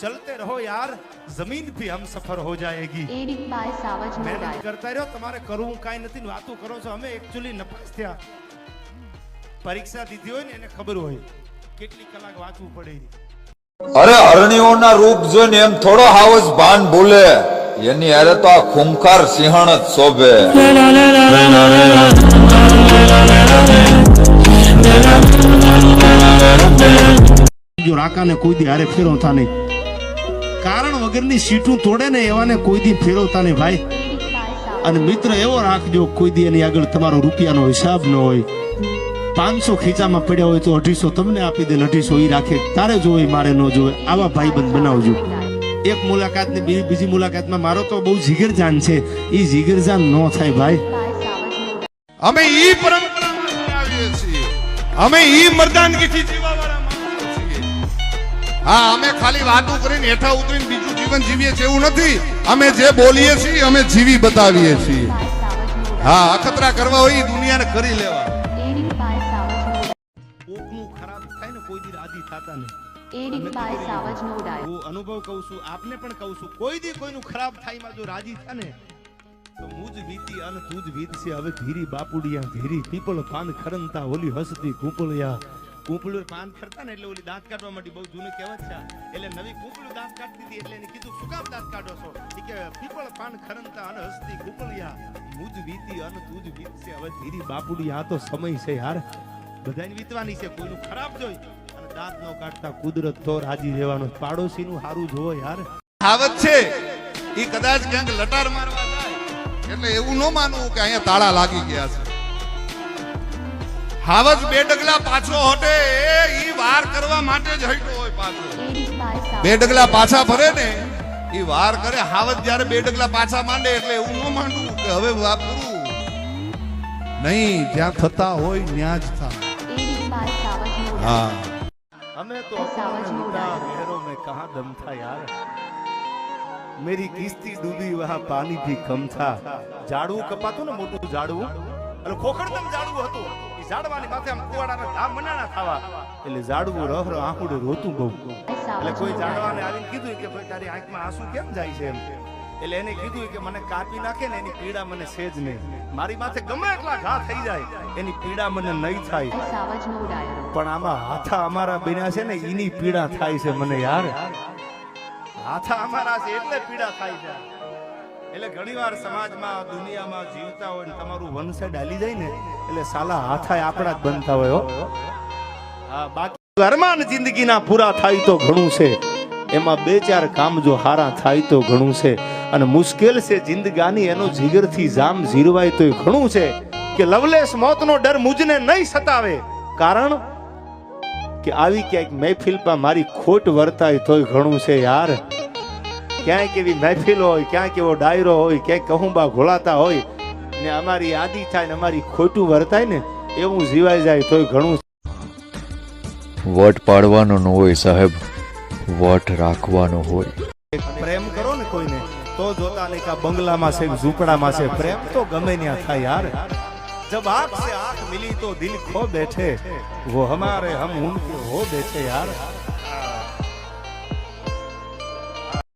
चलते रहो यार जमीन भी हम सफर हो जाएगी એડિટ બાય સાવજ મહેનત મોરાય કરતા રહ્યો તમારે કરવું કાંઈ નથી ને વાતો કરો છો અમે એકચ્યુઅલી નપાસ થયા પરીક્ષા દીધી હોય ને એને ખબર હોય કેટલી કલાક વાંચવું પડે અરે અરણીઓના રૂપ જોઈને એમ થોડો હાવસ ભાન ભૂલે એની અરે તો આ ખૂંખાર સિંહણ જ શોભે જો રાકાને કોઈ દી હારે ફેરવતા નહીં કારણ વગરની સીટું તોડે ને એવાને કોઈ દી ફેરવતા નહીં ભાઈ. અને મિત્ર એવો રાખજો, કોઈ દી એની આગળ તમારો રૂપિયાનો હિસાબ ન હોય. પાંચસો ખીચામાં પડ્યા હોય તો અઢીસો તમને આપી દે અઢીસો ઈ રાખે. તારે જોવે, મારે ન જોવે. આવા ભાઈબંધ બનાવજો. એક મુલાકાત ને બીજી બીજી મુલાકાતમાં મારો તો બહુ જીગરજાન છે. એ જીગરજાન ન થાય ભાઈ. અમે ઈ પરંપરા અમે ઈ મરદાનગીથી છીએ હા અમે ખાલી વાતો કરીને હેઠા ઉતરીને બીજું જીવન જીવીએ છીએ એવું નથી. અમે જે બોલીએ છીએ અમે જીવી બતાવીએ છીએ. હા અખતરા કરવા હોય દુનિયાને કરી લેવા. એડિટ બાય સાવજ મોરાય કોકનું ખરાબ થાય ને કોઈ દી રાજી થતા નહીં. એડિટ બાય સાવજ મોરાય હું અનુભવ કહું છું આપને પણ કહું છું કોઈ દી કોઈનું ખરાબ થાયમાં જો રાજી થાય ને તો મુજ વીતી અન તુજ વીતશે. હવે ધીરી બાપુડિયા ધીરી પીપળ પાન ખરંતા ઓલી હસતી કૂંપળિયા. કૂંપળું પાન કરતા ને એટલે ઓલી દાંત કાઢવા માટે બહુ જૂની કહેવત છે એટલે નવી કૂંપળું દાંત કાઢતી હતી એટલે એને કીધું, શું કામ દાંત કાઢો છો? એ કે, પીપળ પાન ખરંતા અને હસતી કૂંપળિયા. મુજ વીતી અન તુજ વીતશે. હવે ધીરી બાપુડી, આ તો સમય છે યાર. બધાને વીતવાની છે, કોઈનું ખરાબ જોઈ. અને દાંત નો કાઢતા કુદરત તો રાજી રહેવાનો પાડોશીનું સારું જોવો યાર. આવત છે એ કદાચ ક્યાંક લટાર મારવા જાય. એટલે એવું ન માનવું કે અહીંયા તાળા લાગી ગયા છે. હાવજ બે ડગલા પાછો હટે, એ ઈ વાર કરવા માટે જ હટ્યો હોય પાછો. બે ડગલા પાછા ફરે ને, ઈ વાર કરે, હાવજ જ્યારે બે ડગલા પાછા માંડે એટલે એવું ન માંડવું કે હવે વાપરું નહીં, જ્યાં થતા હોય ત્યાં જ થાય હા. અમે તો મેરો મેં કહા દમ થા યાર. મેરી કિસ્તી ડૂબી વહા પાણી થી કમ થા. ઝાડવું કપાતું ને મોટું ઝાડવું એટલે ખોખડતમ ઝાડવું હતું. ઝાડવાની માથે આમ કુવાડાના ધામ મનાણા ખાવા. એટલે ઝાડવું રહ રહ રોતું બહુ. એટલે કોઈ ઝાડવાને આવીને કીધું કે ભાઈ તારી આંખમાં આંસુ કેમ જાય છે? એમ. એટલે એને કીધું કે મને કાપી નાખે ને એની પીડા મને સેજ નહીં. મારી માથે ગમે એટલા ઘા થઈ જાય એની પીડા મને નહીં થાય. પણ આમાં હાથા અમારા બન્યા છે ને એની પીડા થાય છે મને યાર. હાથા અમારા છે એટલે પીડા થાય છે. એટલે ઘણીવાર સમાજમાં, દુનિયામાં જીવતા હોય ને તમારું વન હાલી જાય ને, એટલે સાલા હાથા આપણા જ બનતા હોય બાકી અરમાન જિંદગીના પૂરા થાય તો ઘણું છે. એમાં બે ચાર કામ જો હારા થાય તો ઘણું છે. અને મુશ્કેલ છે જિંદગાની, એનો જીગરથી જામ જીરવાય તો ઘણું છે. કે લવલેસ મોતનો ડર મુજને નહીં સતાવે. કારણ કે આવી ક્યાંક મહેફિલ પર મારી ખોટ વર્તાય તોય ઘણું છે યાર. ક્યાંક એવી મહેફિલ હોય ક્યાંક એવો ડાયરો હોય ક્યાંક કહુંબા ઘોળાતા હોય ને અમારી યાદી થાય ને અમારી ખોટું વર્તાય ને એવું જીવાય જાય તોય ઘણું. વટ પાડવાનો ન હોય સાહેબ વટ રાખવાનો હોય. પ્રેમ કરો ને કોઈને તો જોતા ને કા બંગલામાં છે ઝૂંપડામાં છે. પ્રેમ તો ગમે ત્યાં થાય યાર. જબ આંખ સે આંખ મિલી તો દિલ ખો બેઠે. વો હમારે હમ ઉનકે હો બેઠે યાર.